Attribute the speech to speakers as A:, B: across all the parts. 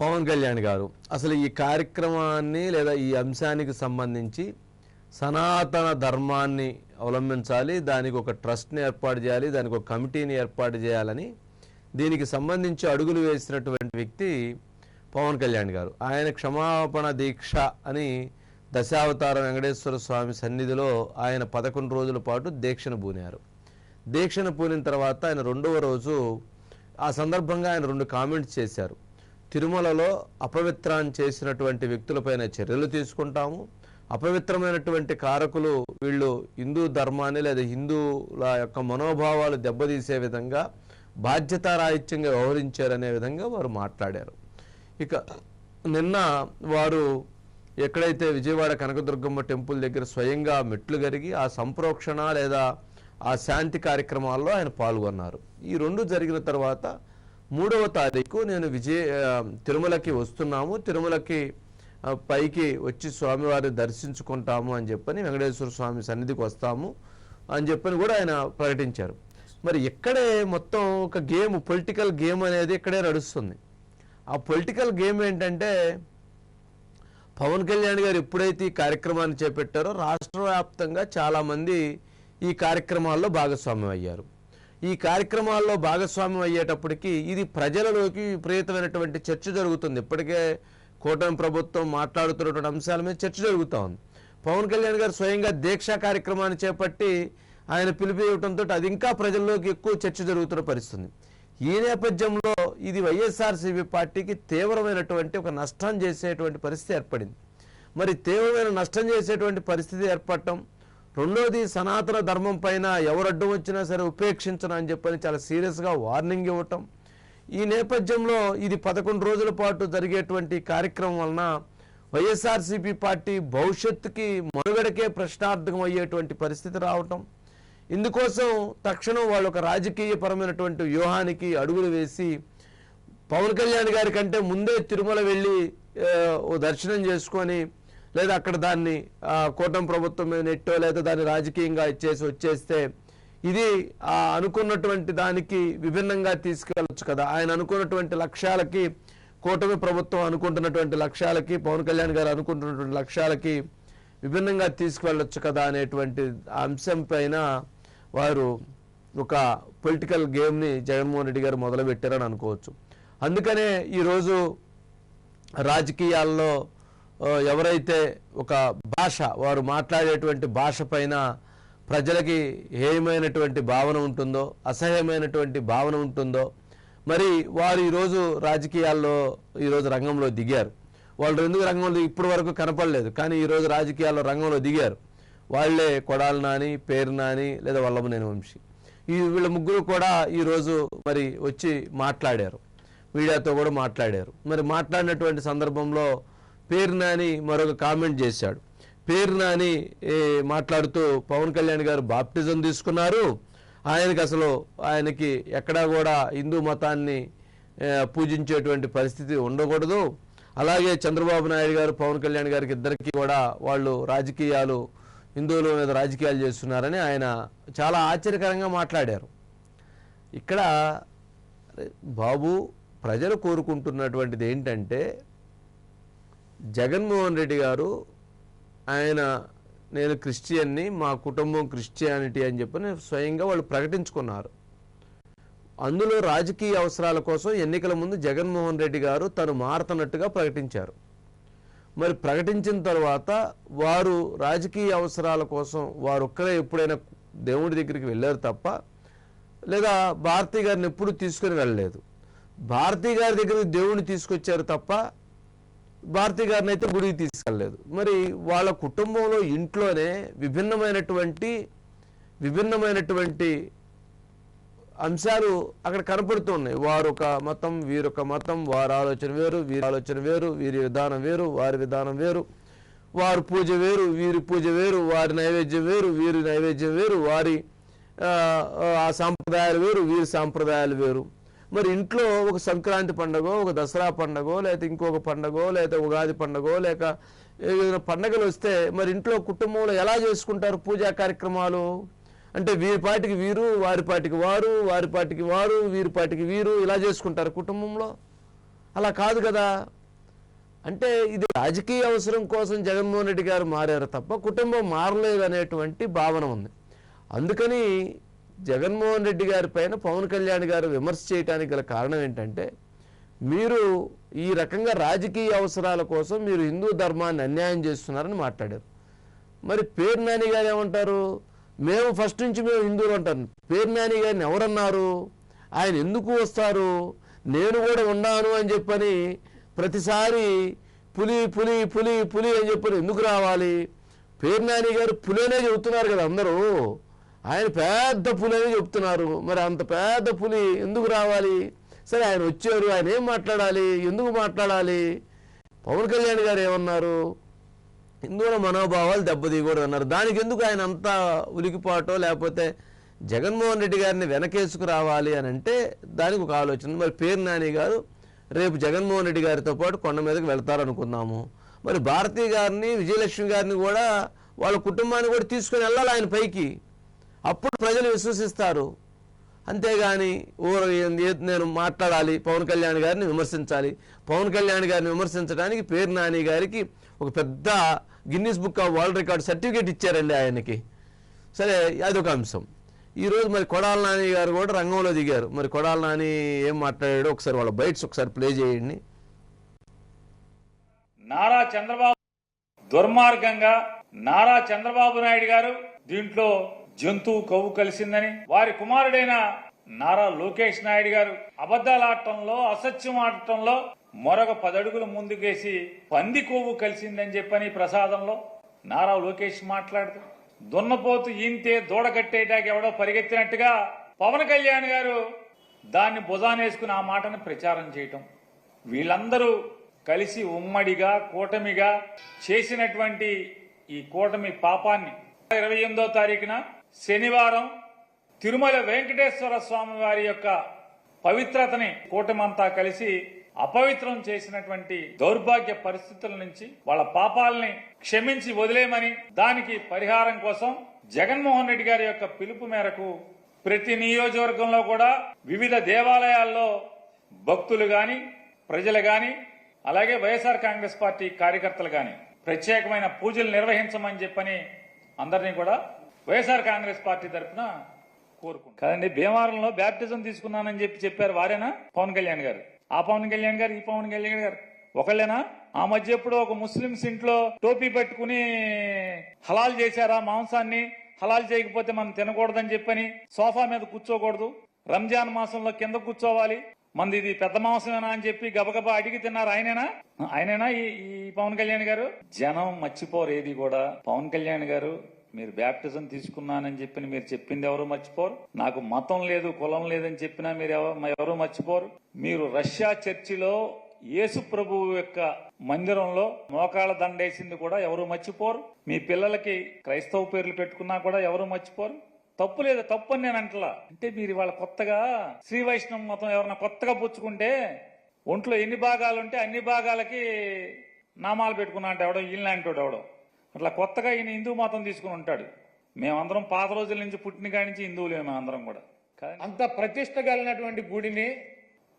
A: పవన్ కళ్యాణ్ గారు అసలు ఈ కార్యక్రమాన్ని లేదా ఈ అంశానికి సంబంధించి సనాతన ధర్మాన్ని అవలంబించాలి దానికి ఒక ట్రస్ట్ని ఏర్పాటు చేయాలి దానికి ఒక కమిటీని ఏర్పాటు చేయాలని దీనికి సంబంధించి అడుగులు వేసినటువంటి వ్యక్తి పవన్ కళ్యాణ్ గారు. ఆయన క్షమాపణ దీక్ష అని దశావతార వెంకటేశ్వర స్వామి సన్నిధిలో ఆయన పదకొండు రోజుల పాటు దీక్షను పూనారు. దీక్షను పూనిన తర్వాత ఆయన రెండవ రోజు ఆ సందర్భంగా ఆయన రెండు కామెంట్స్ చేశారు. తిరుమలలో అపవిత్రాన్ని చేసినటువంటి వ్యక్తులపైన చర్యలు తీసుకుంటాము. అపవిత్రమైనటువంటి కారకులు వీళ్ళు హిందూ ధర్మాన్ని లేదా హిందువుల యొక్క మనోభావాలు దెబ్బతీసే విధంగా బాధ్యతారాహిత్యంగా వ్యవహరించారనే విధంగా వారు మాట్లాడారు. ఇక నిన్న వారు ఎక్కడైతే విజయవాడ కనకదుర్గమ్మ టెంపుల్ దగ్గర స్వయంగా మెట్లు కరిగి ఆ సంప్రోక్షణ లేదా ఆ శాంతి కార్యక్రమాల్లో ఆయన పాల్గొన్నారు. ఈ రెండు జరిగిన తర్వాత మూడవ తారీఖు నేను విజయ తిరుమలకి వస్తున్నాము. తిరుమలకి పైకి వచ్చి స్వామివారిని దర్శించుకుంటాము అని చెప్పని వెంకటేశ్వర స్వామి సన్నిధికి వస్తాము అని చెప్పని కూడా ఆయన ప్రకటించారు. మరి ఇక్కడే మొత్తం ఒక గేమ్ పొలిటికల్ గేమ్ అనేది ఇక్కడే నడుస్తుంది. ఆ పొలిటికల్ గేమ్ ఏంటంటే పవన్ కళ్యాణ్ గారు ఎప్పుడైతే ఈ కార్యక్రమాన్ని చేపట్టారో రాష్ట్ర వ్యాప్తంగా చాలామంది ఈ కార్యక్రమాల్లో భాగస్వామ్యం అయ్యారు. ఈ కార్యక్రమాల్లో భాగస్వామ్యం అయ్యేటప్పటికీ ఇది ప్రజలలోకి విపరీతమైనటువంటి చర్చ జరుగుతుంది. ఇప్పటికే కూటమి ప్రభుత్వం మాట్లాడుతున్నటువంటి అంశాల మీద చర్చ జరుగుతూ ఉంది. పవన్ కళ్యాణ్ గారు స్వయంగా దీక్షా కార్యక్రమాన్ని చేపట్టి ఆయన పిలిపి ఇవ్వడంతో అది ఇంకా ప్రజల్లోకి ఎక్కువ చర్చ జరుగుతున్న పరిస్థితి ఈ నేపథ్యంలో ఇది వైఎస్ఆర్సీపీ పార్టీకి తీవ్రమైనటువంటి ఒక నష్టం చేసేటువంటి పరిస్థితి ఏర్పడింది. మరి తీవ్రమైన నష్టం చేసేటువంటి పరిస్థితి ఏర్పడటం రెండోది సనాతన ధర్మం పైన ఎవరు అడ్డం వచ్చినా సరే ఉపేక్షించను అని చెప్పని చాలా సీరియస్గా వార్నింగ్ ఇవ్వటం. ఈ నేపథ్యంలో ఇది పదకొండు రోజుల పాటు జరిగేటువంటి కార్యక్రమం వలన వైఎస్ఆర్సీపీ పార్టీ భవిష్యత్తుకి మనుగడకే ప్రశ్నార్థకం అయ్యేటువంటి పరిస్థితి రావటం. ఇందుకోసం తక్షణం వాళ్ళు ఒక రాజకీయపరమైనటువంటి వ్యూహానికి అడుగులు వేసి పవన్ కళ్యాణ్ గారి కంటే ముందే తిరుమల వెళ్ళి ఓ దర్శనం చేసుకొని లేదా అక్కడ దాన్ని కూటమి ప్రభుత్వం మీద నెట్టో లేదా దాన్ని రాజకీయంగా ఇచ్చేసి వచ్చేస్తే ఇది ఆ అనుకున్నటువంటి దానికి విభిన్నంగా తీసుకెళ్ళొచ్చు కదా. ఆయన అనుకున్నటువంటి లక్ష్యాలకి కూటమి ప్రభుత్వం అనుకుంటున్నటువంటి లక్ష్యాలకి పవన్ కళ్యాణ్ గారు అనుకుంటున్నటువంటి లక్ష్యాలకి విభిన్నంగా తీసుకువెళ్ళొచ్చు కదా అనేటువంటి అంశం పైన వారు ఒక పొలిటికల్ గేమ్ని జగన్మోహన్ రెడ్డి గారు మొదలుపెట్టారని అనుకోవచ్చు. అందుకనే ఈరోజు రాజకీయాల్లో ఎవరైతే ఒక భాష వారు మాట్లాడేటువంటి భాష పైన ప్రజలకి హేయమైనటువంటి భావన ఉంటుందో అసహ్యమైనటువంటి భావన ఉంటుందో మరి వారు ఈరోజు రాజకీయాల్లో ఈరోజు రంగంలో దిగారు. వాళ్ళు ఎందుకు రంగంలో ఇప్పటి వరకు కనపడలేదు కానీ ఈరోజు రాజకీయాల్లో రంగంలో దిగారు. వాళ్ళే కొడాలి నాని పేరు నాని లేదా వల్లభనేని వంశీ. ఈ వీళ్ళ ముగ్గురు కూడా ఈరోజు మరి వచ్చి మాట్లాడారు. మీడియాతో కూడా మాట్లాడారు. మరి మాట్లాడినటువంటి సందర్భంలో పేరు నాని మరొక కామెంట్ చేశాడు. పేరు నాని మాట్లాడుతూ పవన్ కళ్యాణ్ గారు బాప్టిజం తీసుకున్నారు. ఆయనకి అసలు ఆయనకి ఎక్కడా కూడా హిందూ మతాన్ని పూజించేటువంటి పరిస్థితి ఉండకూడదు. అలాగే చంద్రబాబు నాయుడు గారు పవన్ కళ్యాణ్ గారికి ఇద్దరికి కూడా వాళ్ళు రాజకీయాలు హిందువుల మీద రాజకీయాలు చేస్తున్నారని ఆయన చాలా ఆశ్చర్యకరంగా మాట్లాడారు. ఇక్కడ బాబు ప్రజలు కోరుకుంటున్నటువంటిది ఏంటంటే జగన్మోహన్ రెడ్డి గారు ఆయన నేను క్రిస్టియన్ని మా కుటుంబం క్రిస్టియానిటీ అని చెప్పి స్వయంగా వాళ్ళు ప్రకటించుకున్నారు. అందులో రాజకీయ అవసరాల కోసం ఎన్నికల ముందు జగన్మోహన్ రెడ్డి గారు తను మారుతున్నట్టుగా ప్రకటించారు. మరి ప్రకటించిన తర్వాత వారు రాజకీయ అవసరాల కోసం వారు ఒక్కరే ఎప్పుడైనా దేవుడి దగ్గరికి వెళ్ళారు తప్ప లేదా భారతీ గారిని ఎప్పుడు తీసుకుని వెళ్ళలేదు. భారతీ గారి దగ్గరికి దేవుడిని తీసుకొచ్చారు తప్ప భారతి గారిని అయితే గుడికి తీసుకెళ్ళలేదు. మరి వాళ్ళ కుటుంబంలో ఇంట్లోనే విభిన్నమైనటువంటి విభిన్నమైనటువంటి అంశాలు అక్కడ కనపడుతున్నాయి వారొక మతం వీరొక మతం వారి ఆలోచన వేరు వీరి ఆలోచన వేరు వీరి విధానం వేరు వారి విధానం వేరు వారు పూజ వేరు వీరి పూజ వేరు వారి నైవేద్యం వేరు వీరి నైవేద్యం వేరు వారి ఆ సాంప్రదాయాలు వేరు వీరి సాంప్రదాయాలు వేరు. మరి ఇంట్లో ఒక సంక్రాంతి పండగో ఒక దసరా పండగో లేకపోతే ఇంకొక పండగ లేకపోతే ఉగాది పండగ లేక ఏదైనా పండగలు వస్తే మరి ఇంట్లో కుటుంబంలో ఎలా చేసుకుంటారు పూజా కార్యక్రమాలు? అంటే వీరిపాటికి వీరు వారి పాటికి వారు వారి పాటికి వారు వీరిపాటికి వీరు ఇలా చేసుకుంటారు కుటుంబంలో? అలా కాదు కదా. అంటే ఇది రాజకీయ అవసరం కోసం జగన్మోహన్ రెడ్డి గారు మారారు తప్ప కుటుంబం మారలేదు అనేటువంటి భావన ఉంది. అందుకని జగన్మోహన్ రెడ్డి గారి పైన పవన్ కళ్యాణ్ గారు విమర్శ చేయడానికి గల కారణం ఏంటంటే మీరు ఈ రకంగా రాజకీయ అవసరాల కోసం మీరు హిందూ ధర్మాన్ని అన్యాయం చేస్తున్నారని మాట్లాడారు. మరి పేరు నాని గారు ఏమంటారు? మేము ఫస్ట్ నుంచి మేము హిందువులు అంటారు. పేరు నాని గారిని ఎవరన్నారు? ఆయన ఎందుకు వస్తారు? నేను కూడా ఉన్నాను అని చెప్పని ప్రతిసారి పులి పులి పులి పులి అని చెప్పని ఎందుకు రావాలి? పేరు నాని గారు పులినే చెబుతున్నారు కదా అందరూ. ఆయన పెద్ద పులి అని చెప్తున్నారు. మరి అంత పెద్ద పులి ఎందుకు రావాలి? సరే ఆయన వచ్చారు ఆయన ఏం మాట్లాడాలి? ఎందుకు మాట్లాడాలి? పవన్ కళ్యాణ్ గారు ఏమన్నారు? హిందువుల మనోభావాలు దెబ్బతీయకూడదు అన్నారు. దానికి ఎందుకు ఆయన అంతా ఉలికిపాటో లేకపోతే జగన్మోహన్ రెడ్డి గారిని వెనకేసుకు రావాలి అని అంటే దానికి ఒక ఆలోచన. మరి పేరు నాని గారు రేపు జగన్మోహన్ రెడ్డి గారితో పాటు కొండ మీదకి వెళ్తారనుకుందాము. మరి భారతీ గారిని విజయలక్ష్మి గారిని కూడా వాళ్ళ కుటుంబాన్ని కూడా తీసుకుని వెళ్ళాలి ఆయన పైకి. అప్పుడు ప్రజలు విశ్వసిస్తారు. అంతేగాని ఊర నేను మాట్లాడాలి పవన్ కళ్యాణ్ గారిని విమర్శించాలి. పవన్ కళ్యాణ్ గారిని విమర్శించడానికి పేరు నాని గారికి ఒక పెద్ద Guinness book of world record certificate ఇచ్చారండి ఆయనకి. సరే అదొక అంశం. ఈరోజు మరి కొడాల నాని గారు కూడా రంగంలో దిగారు. మరి కొడాల నాని ఏం మాట్లాడాడో ఒకసారి వాళ్ళ బైట్స్ ఒకసారి ప్లే చేయండి.
B: నారా చంద్రబాబు దుర్మార్గంగా నారా చంద్రబాబు నాయుడు గారు దీంట్లో జంతువు కొవ్వు కలిసిందని వారి కుమారుడైన నారా లోకేష్ నాయుడు గారు అబద్దాలాడటంలో అసత్యం ఆడటంలో మరొక పదడుగులు ముందుకేసి పంది కొవ్వు కలిసిందని చెప్పని ప్రసాదంలో నారా లోకేష్ మాట్లాడుతూ దున్నపోతు ఈంతే దూడ కట్టేటాకి ఎవడో పరిగెత్తినట్టుగా పవన్ కళ్యాణ్ గారు దాన్ని భుజానేసుకుని ఆ మాటను ప్రచారం చేయటం. వీళ్ళందరూ కలిసి ఉమ్మడిగా కూటమిగా చేసినటువంటి ఈ కూటమి పాపాన్ని ఇరవై ఎనిమిదో తారీఖున శనివారం తిరుమల వెంకటేశ్వర స్వామి వారి యొక్క పవిత్రతని కూటమంతా కలిసి అపవిత్రం చేసినటువంటి దౌర్భాగ్య పరిస్థితుల నుంచి వాళ్ళ పాపాలని క్షమించి వదిలేయమని దానికి పరిహారం కోసం జగన్మోహన్ రెడ్డి గారి యొక్క పిలుపు మేరకు ప్రతి నియోజకవర్గంలో కూడా వివిధ దేవాలయాల్లో భక్తులు గాని ప్రజలు గాని అలాగే వైఎస్ఆర్ కాంగ్రెస్ పార్టీ కార్యకర్తలు గాని ప్రత్యేకమైన పూజలు నిర్వహించమని చెప్పని అందరినీ కూడా వైఎస్ఆర్ కాంగ్రెస్ పార్టీ తరఫున కోరుకుంటారు కదండి భీమవరంలో బ్యాప్టిజం తీసుకున్నానని చెప్పి చెప్పారు వారేనా? పవన్ కళ్యాణ్ గారు. ఆ పవన్ కళ్యాణ్ గారు ఈ పవన్ కళ్యాణ్ గారు. ఒకళ్ళేనా? ఆ మధ్య ఎప్పుడు ఒక ముస్లింస్ ఇంట్లో టోపీ పెట్టుకుని హలాల్ చేశారా మాంసాన్ని? హలాల్ చేయకపోతే మనం తినకూడదని చెప్పని సోఫా మీద కూర్చోకూడదు. రంజాన్ మాసంలో కింద కూర్చోవాలి. మంది ఇది పెద్ద మాంసమేనా అని చెప్పి గబగబా అడిగి తిన్నారు ఆయనేనా? ఆయనేనా ఈ ఈ పవన్ కళ్యాణ్ గారు? జనం మర్చిపోరు ఏది కూడా పవన్ కళ్యాణ్ గారు మీరు బ్యాప్టిజం తీసుకున్నానని చెప్పి మీరు చెప్పింది ఎవరు మర్చిపోరు? నాకు మతం లేదు కులం లేదని చెప్పినా మీరు ఎవరు మర్చిపోరు? మీరు రష్యా చర్చిలో యేసు ప్రభువు యొక్క మందిరంలో మోకాళ్ళ దండేసింది కూడా ఎవరు మర్చిపోరు? మీ పిల్లలకి క్రైస్తవ పేర్లు పెట్టుకున్నా కూడా ఎవరు మర్చిపోరు? తప్పు లేదు తప్పు అని నేను అంటలా. అంటే మీరు ఇవాళ కొత్తగా శ్రీ వైష్ణవ మతం ఎవరన్నా కొత్తగా పుచ్చుకుంటే ఒంట్లో ఎన్ని భాగాలు ఉంటే అన్ని భాగాలకి నామాలు పెట్టుకున్నా అంటే ఎవడో ఈయనలాంటి ఎవడో. అట్లా కొత్తగా ఈయన హిందూ మతం తీసుకుని ఉంటాడు. మేమందరం పాత రోజుల నుంచి పుట్టిన కానించి నుంచి హిందువులే మేమందరం కూడా.
C: అంత ప్రతిష్ట కలిగినటువంటి గుడిని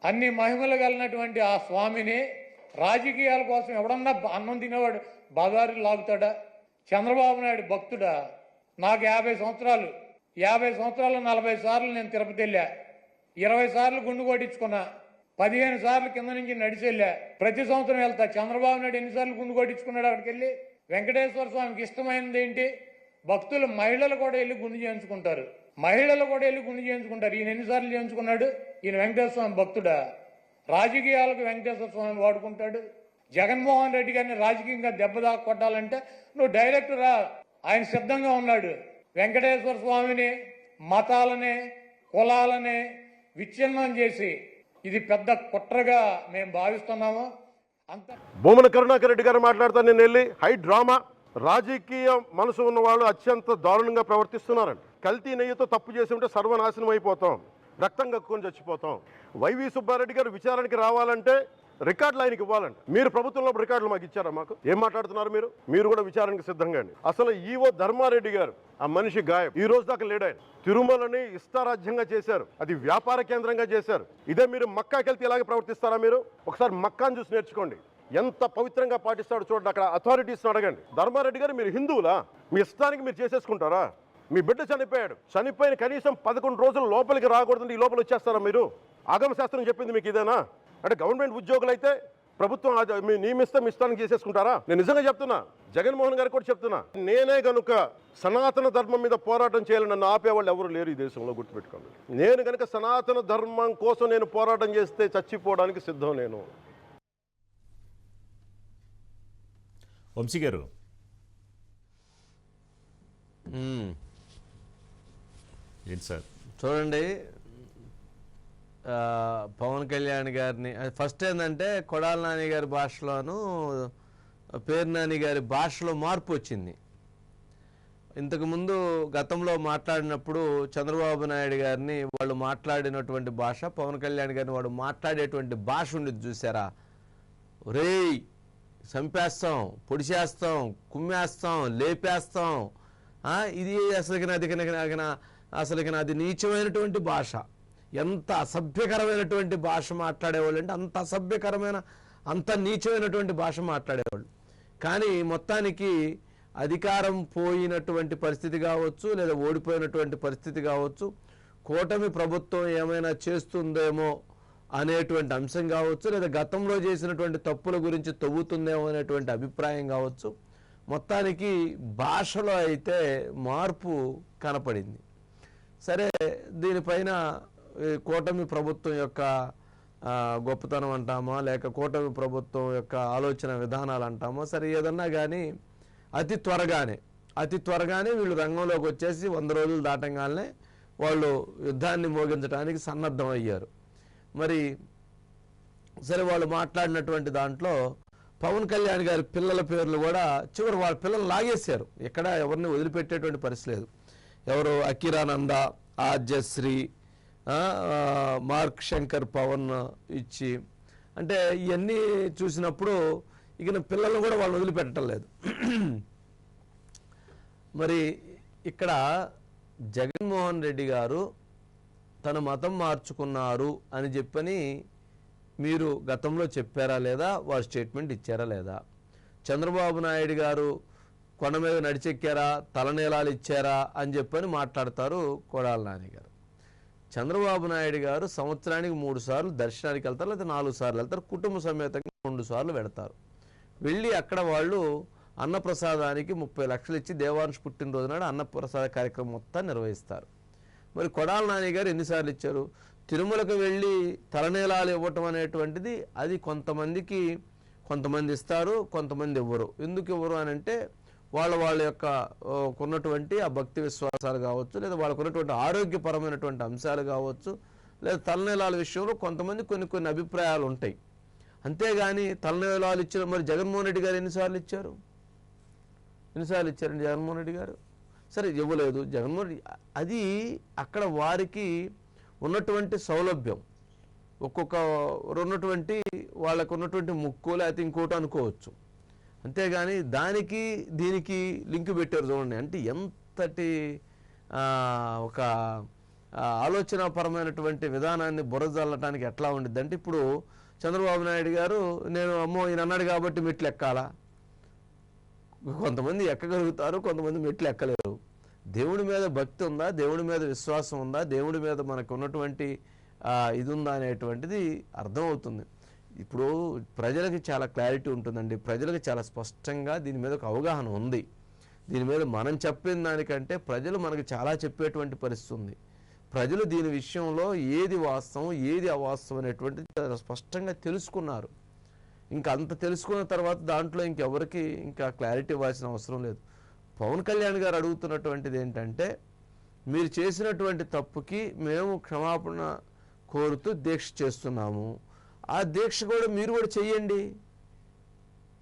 C: అన్ని మహిమలు కలిగినటువంటి ఆ స్వామిని రాజకీయాల కోసం ఎవడన్నా అన్నం తినేవాడు బజారు లాగుతాడా? చంద్రబాబు నాయుడు భక్తుడా? నాకు యాభై సంవత్సరాలు. యాభై సంవత్సరాలు నలభై సార్లు నేను తిరుపతి వెళ్ళా. ఇరవై సార్లు గుండు కొట్టించుకున్నా. పదిహేను సార్లు కింద నుంచి నడిచి వెళ్ళా. ప్రతి సంవత్సరం వెళ్తా. చంద్రబాబు నాయుడు ఎన్నిసార్లు గుండు కొట్టించుకున్నాడు అక్కడికి వెళ్ళి? వెంకటేశ్వర స్వామికి ఇష్టమైనది ఏంటి? భక్తులు మహిళలు కూడా వెళ్ళి గుండు చేయించుకుంటారు. మహిళలు కూడా వెళ్ళి గుండు చేయించుకుంటారు. ఈయన ఎన్నిసార్లు చేయించుకున్నాడు? ఈయన వెంకటేశ్వర స్వామి భక్తుడా? రాజకీయాలకు వెంకటేశ్వర స్వామి వాడుకుంటాడు. జగన్మోహన్ రెడ్డి గారిని రాజకీయంగా దెబ్బదాక కొట్టాలంటే నువ్వు డైరెక్ట్ రా. ఆయన సిద్ధంగా ఉన్నాడు. వెంకటేశ్వర స్వామిని మతాలని కులాలని విచ్ఛిన్నం చేసి ఇది పెద్ద కుట్రగా మేము భావిస్తున్నాము.
D: భూమన కరుణాకర్ రెడ్డి గారు మాట్లాడుతూ నేను వెళ్ళి హై డ్రామా రాజకీయ మనసు ఉన్న వాళ్ళు అత్యంత దారుణంగా ప్రవర్తిస్తున్నారండి. కల్తీ నెయ్యితో తప్పు చేసి ఉంటే సర్వనాశనం అయిపోతాం. రక్తం కక్కుని చచ్చిపోతాం. వైవి సుబ్బారెడ్డి గారు విచారణకి రావాలంటే రికార్డులు ఆయనకి ఇవ్వాలండి మీరు ప్రభుత్వంలో రికార్డులు మాకు ఇచ్చారా మాకు? ఏం మాట్లాడుతున్నారు మీరు? మీరు కూడా విచారణకు సిద్ధంగా అండి. అసలు ఈవో ధర్మారెడ్డి గారు ఆ మనిషి గాయం ఈ రోజు దాకా లేడాయన. తిరుమలని ఇష్టారాజ్యంగా చేశారు. అది వ్యాపార కేంద్రంగా చేశారు. ఇదే మీరు మక్కాకి వెళ్తే ఇలాగే ప్రవర్తిస్తారా మీరు? ఒకసారి మక్కాను చూసి నేర్చుకోండి. ఎంత పవిత్రంగా పాటిస్తాడో చూడండి. అక్కడ అథారిటీస్ని అడగండి. ధర్మారెడ్డి గారు మీరు హిందువులా? మీ ఇష్టానికి మీరు చేసేసుకుంటారా? మీ బిడ్డ చనిపోయాడు. చనిపోయిన కనీసం పదకొండు రోజులు లోపలికి రాకూడదండి ఈ లోపల వచ్చేస్తారా మీరు? ఆగమ శాస్త్రం చెప్పింది మీకు ఇదేనా? అంటే గవర్నమెంట్ ఉద్యోగులు అయితే ప్రభుత్వం మీ నియమిస్తే మీ ఇష్టానికి చేసేసుకుంటారా? నేను నిజంగా చెప్తున్నా. జగన్మోహన్ గారు కూడా చెప్తున్నా. నేనే గనుక సనాతన ధర్మం మీద పోరాటం చేయాలని నన్ను ఆపేవాళ్ళు ఎవరు లేరు ఈ దేశంలో గుర్తుపెట్టుకోండి. నేను గనుక సనాతన ధర్మం కోసం నేను పోరాటం చేస్తే చచ్చిపోవడానికి సిద్ధం నేను.
E: వంశీ గారు. ఏంటి సార్?
A: చూడండి పవన్ కళ్యాణ్ గారిని అది ఫస్ట్ ఏంటంటే కొడాల నాని గారి భాషలోను పేరు నాని గారి భాషలో మార్పు వచ్చింది. ఇంతకుముందు గతంలో మాట్లాడినప్పుడు చంద్రబాబు నాయుడు గారిని వాళ్ళు మాట్లాడినటువంటి భాష పవన్ కళ్యాణ్ గారిని వాడు మాట్లాడేటువంటి భాష ఉండేది చూసారా? రే చంపేస్తాం పొడిచేస్తాం కుమ్మేస్తాం లేపేస్తాం. ఇది అసలుకి అది అసలుకి అది నీచమైనటువంటి భాష. ఎంత అసభ్యకరమైనటువంటి భాష మాట్లాడేవాళ్ళు అంటే అంత అసభ్యకరమైన అంత నీచమైనటువంటి భాష మాట్లాడేవాళ్ళు. కానీ మొత్తానికి అధికారం పోయినటువంటి పరిస్థితి కావచ్చు లేదా ఓడిపోయినటువంటి పరిస్థితి కావచ్చు కూటమి ప్రభుత్వం ఏమైనా చేస్తుందేమో అనేటువంటి అంశం కావచ్చు లేదా గతంలో చేసినటువంటి తప్పుల గురించి తవ్వుతుందేమో అనేటువంటి అభిప్రాయం కావచ్చు. మొత్తానికి భాషలో అయితే మార్పు కనపడింది. సరే దీనిపైన కూటమి ప్రభుత్వం యొక్క గొప్పతనం అంటామా లేక కూటమి ప్రభుత్వం యొక్క ఆలోచన విధానాలు అంటామా? సరే ఏదన్నా కానీ అతి త్వరగానే అతి త్వరగానే వీళ్ళు రంగంలోకి వచ్చేసి వంద రోజులు దాటంగానే వాళ్ళు యుద్ధాన్ని మోగించడానికి సన్నద్ధం అయ్యారు. మరి సరే వాళ్ళు మాట్లాడినటువంటి దాంట్లో పవన్ కళ్యాణ్ గారి పిల్లల పేర్లు కూడా చివరి వాళ్ళ పిల్లలు లాగేశారు. ఎక్కడ ఎవరిని వదిలిపెట్టేటువంటి పరిస్థితి లేదు. ఎవరు అకిరానంద ఆర్జశ్రీ మార్క్ శంకర్ పవన్ ఇచ్చి అంటే ఇవన్నీ చూసినప్పుడు ఇక పిల్లలను కూడా వాళ్ళు వదిలిపెట్టడం లేదు. మరి ఇక్కడ జగన్మోహన్ రెడ్డి గారు తన మతం మార్చుకున్నారు అని చెప్పని మీరు గతంలో చెప్పారా లేదా? వారు స్టేట్మెంట్ ఇచ్చారా లేదా? చంద్రబాబు నాయుడు గారు కొండ మీద నడిచెక్కారా? తలనీలాలు ఇచ్చారా? అని చెప్పని మాట్లాడతారు కొడాల నాని గారు. చంద్రబాబు నాయుడు గారు సంవత్సరానికి మూడు సార్లు దర్శనానికి వెళ్తారు లేకపోతే నాలుగు సార్లు వెళ్తారు కుటుంబ సమేతంగా రెండు సార్లు వెడతారు. వెళ్ళి అక్కడ వాళ్ళు అన్నప్రసాదానికి ముప్పై లక్షలు ఇచ్చి దేవాంశ పుట్టినరోజు నాడు అన్నప్రసాద కార్యక్రమం మొత్తాన్ని నిర్వహిస్తారు. మరి కొడాల నాని గారు ఎన్నిసార్లు ఇచ్చారు? తిరుమలకు వెళ్ళి తలనీలాలు ఇవ్వటం అనేటువంటిది అది కొంతమందికి కొంతమంది ఇస్తారు కొంతమంది ఇవ్వరు. ఎందుకు ఇవ్వరు అని అంటే వాళ్ళ వాళ్ళ యొక్క కొన్నటువంటి ఉన్నటువంటి ఆ భక్తి విశ్వాసాలు కావచ్చు లేదా వాళ్ళకున్నటువంటి ఆరోగ్యపరమైనటువంటి అంశాలు కావచ్చు లేదా తలనీలాల విషయంలో కొంతమంది కొన్ని కొన్ని అభిప్రాయాలు ఉంటాయి. అంతేగాని తలనీలాలు ఇచ్చిన మరి జగన్మోహన్ రెడ్డి గారు ఎన్నిసార్లు ఇచ్చారు? ఎన్నిసార్లు ఇచ్చారండి జగన్మోహన్ రెడ్డి గారు? సరే ఇవ్వలేదు. జగన్మోహన్ రెడ్డి అది అక్కడ వారికి ఉన్నటువంటి సౌలభ్యం. ఒక్కొక్క ఉన్నటువంటి వాళ్ళకు ఉన్నటువంటి ముక్కు లేకపోతే ఇంకోటి అనుకోవచ్చు. అంతేగాని దానికి దీనికి లింక్ పెట్టారు చూడండి. అంటే ఎంతటి ఒక ఆలోచనాపరమైనటువంటి విధానాన్ని బురజల్లటానికి ఎట్లా ఉండిద్ది? అంటే ఇప్పుడు చంద్రబాబు నాయుడు గారు నేను అమ్మో ఈయన అన్నాడు కాబట్టి మెట్లు ఎక్కాలా? కొంతమంది ఎక్కగలుగుతారు కొంతమంది మెట్లు ఎక్కలేరు. దేవుడి మీద భక్తి ఉందా? దేవుడి మీద విశ్వాసం ఉందా? దేవుడి మీద మనకు ఉన్నటువంటి ఇది ఉందా అనేటువంటిది అర్థమవుతుంది. ఇప్పుడు ప్రజలకి చాలా క్లారిటీ ఉంటుందండి. ప్రజలకు చాలా స్పష్టంగా దీని మీద ఒక అవగాహన ఉంది. దీని మీద మనం చెప్పిన దానికంటే ప్రజలు మనకు చాలా చెప్పేటువంటి పరిస్థితి ఉంది. ప్రజలు దీని విషయంలో ఏది వాస్తవం ఏది అవాస్తవం అనేటువంటిది చాలా స్పష్టంగా తెలుసుకున్నారు. ఇంకా అంత తెలుసుకున్న తర్వాత దాంట్లో ఇంకెవరికి ఇంకా క్లారిటీ ఇవ్వాల్సిన అవసరం లేదు. పవన్ కళ్యాణ్ గారు అడుగుతున్నటువంటిది ఏంటంటే మీరు చేసినటువంటి తప్పుకి మేము క్షమాపణ కోరుతూ దీక్ష చేస్తున్నాము. ఆ దీక్ష కూడా మీరు కూడా చెయ్యండి.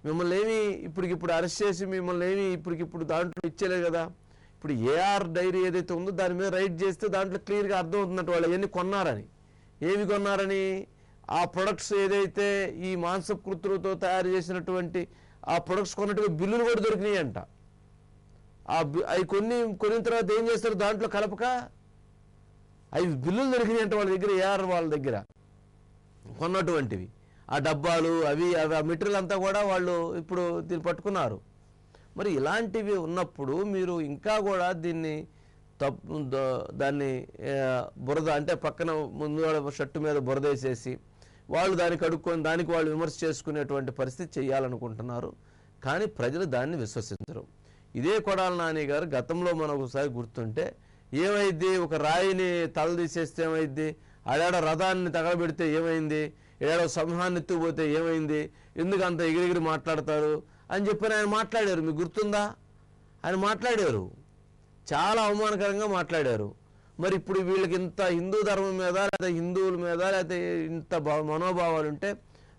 A: మిమ్మల్ని ఏమి ఇప్పటికిప్పుడు అరెస్ట్ చేసి మిమ్మల్ని ఏమి ఇప్పటికిప్పుడు దాంట్లో ఇచ్చేలేదు కదా. ఇప్పుడు ఏఆర్ డైరీ ఏదైతే ఉందో దాని మీద రైట్ చేస్తే దాంట్లో క్లియర్గా అర్థం అవుతున్నట్టు వాళ్ళు అవన్నీ కొన్నారని. ఏమి కొన్నారని? ఆ ప్రొడక్ట్స్ ఏదైతే ఈ మాంసకృతులతో తయారు చేసినటువంటి ఆ ప్రొడక్ట్స్ కొన్నట్టుగా బిల్లులు కూడా దొరికినాయి అంట ఆ అవి కొన్ని కొనిన తర్వాత ఏం చేస్తారు దాంట్లో కలపక? అవి బిల్లులు దొరికినాయి అంట వాళ్ళ దగ్గర ఏఆర్ వాళ్ళ దగ్గర. కొన్నటువంటివి. ఆ డబ్బాలు అవి అవి ఆ మెటీరియల్ అంతా కూడా వాళ్ళు ఇప్పుడు దీన్ని పట్టుకున్నారు. మరి ఇలాంటివి ఉన్నప్పుడు మీరు ఇంకా కూడా దీన్ని తప్పు దాన్ని బురద అంటే పక్కన ముందు షర్టు మీద బురద వేసేసి వాళ్ళు దాన్ని కడుక్కొని దానికి వాళ్ళు విమర్శ చేసుకునేటువంటి పరిస్థితి చేయాలనుకుంటున్నారు. కానీ ప్రజలు దాన్ని విశ్వసించరు. ఇదే కొడాల నాని గారు గతంలో మనం ఒకసారి గుర్తుంటే ఏమైంది ఒక రాయిని తలదీసేస్తే ఏమైద్ది? ఏమైంది ఆడాడ రథాన్ని తగలబెడితే ఏమైంది? ఏడో సింహాన్ని ఎత్తుకుపోతే ఏమైంది? ఎందుకు అంత ఎగిరిగిరి మాట్లాడతారు? అని చెప్పి ఆయన మాట్లాడారు. మీకు గుర్తుందా? ఆయన మాట్లాడారు. చాలా అవమానకరంగా మాట్లాడారు. మరి ఇప్పుడు వీళ్ళకి ఇంత హిందూ ధర్మం మీద లేదా హిందువుల మీద లేకపోతే ఇంత మనోభావాలు ఉంటే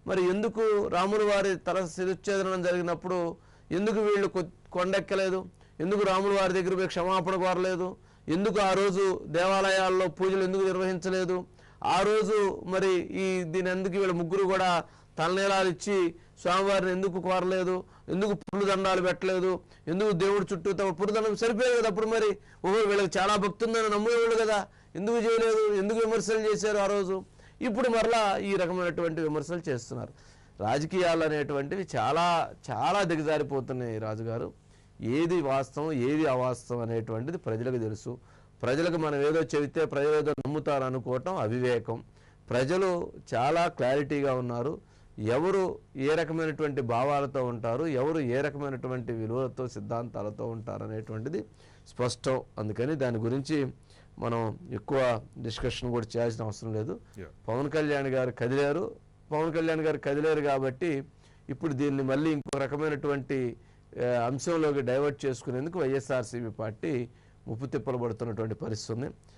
A: మరి ఎందుకు రాముల వారి తల శిరుచ్ఛేదనం జరిగినప్పుడు ఎందుకు వీళ్ళు కొ- కొండెక్కలేదు? ఎందుకు రాముల వారి దగ్గర పోయి క్షమాపణ కోరలేదు? ఎందుకు ఆ రోజు దేవాలయాల్లో పూజలు ఎందుకు నిర్వహించలేదు? ఆ రోజు మరి ఈ దీని ఎందుకు వీళ్ళ ముగ్గురు కూడా తలనీలాలు ఇచ్చి స్వామివారిని ఎందుకు కోరలేదు ఎందుకు పురుదండాలు పెట్టలేదు ఎందుకు దేవుడు చుట్టూ తమ పురుదండం సరిపోయారు కదా అప్పుడు మరి? ఓహో వీళ్ళకి చాలా భక్తి ఉందని నమ్మేవాళ్ళు కదా. ఎందుకు చేయలేదు ఎందుకు విమర్శలు చేశారు ఆ రోజు? ఇప్పుడు మరలా ఈ రకమైనటువంటి విమర్శలు చేస్తున్నారు. రాజకీయాలు అనేటువంటివి చాలా చాలా దిగజారిపోతున్నాయి రాజుగారు. ఏది వాస్తవం ఏది అవాస్తవం అనేటువంటిది ప్రజలకు తెలుసు. ప్రజలకు మనం ఏదో చెబితే ప్రజలు ఏదో నమ్ముతారు అనుకోవటం అవివేకం. ప్రజలు చాలా క్లారిటీగా ఉన్నారు. ఎవరు ఏ రకమైనటువంటి భావాలతో ఉంటారు ఎవరు ఏ రకమైనటువంటి విలువలతో సిద్ధాంతాలతో ఉంటారు అనేటువంటిది స్పష్టం. అందుకని దాని గురించి మనం ఎక్కువ డిస్కషన్ కూడా చేయాల్సిన అవసరం లేదు. పవన్ కళ్యాణ్ గారు కదిలారు. పవన్ కళ్యాణ్ గారు కదిలేరు కాబట్టి ఇప్పుడు దీన్ని మళ్ళీ ఇంకో రకమైనటువంటి అంశంలోకి డైవర్ట్ చేసుకునేందుకు వైఎస్ఆర్సీపీ పార్టీ ముప్పు తిప్పలు పడుతున్నటువంటి పరిస్థితి ఉంది.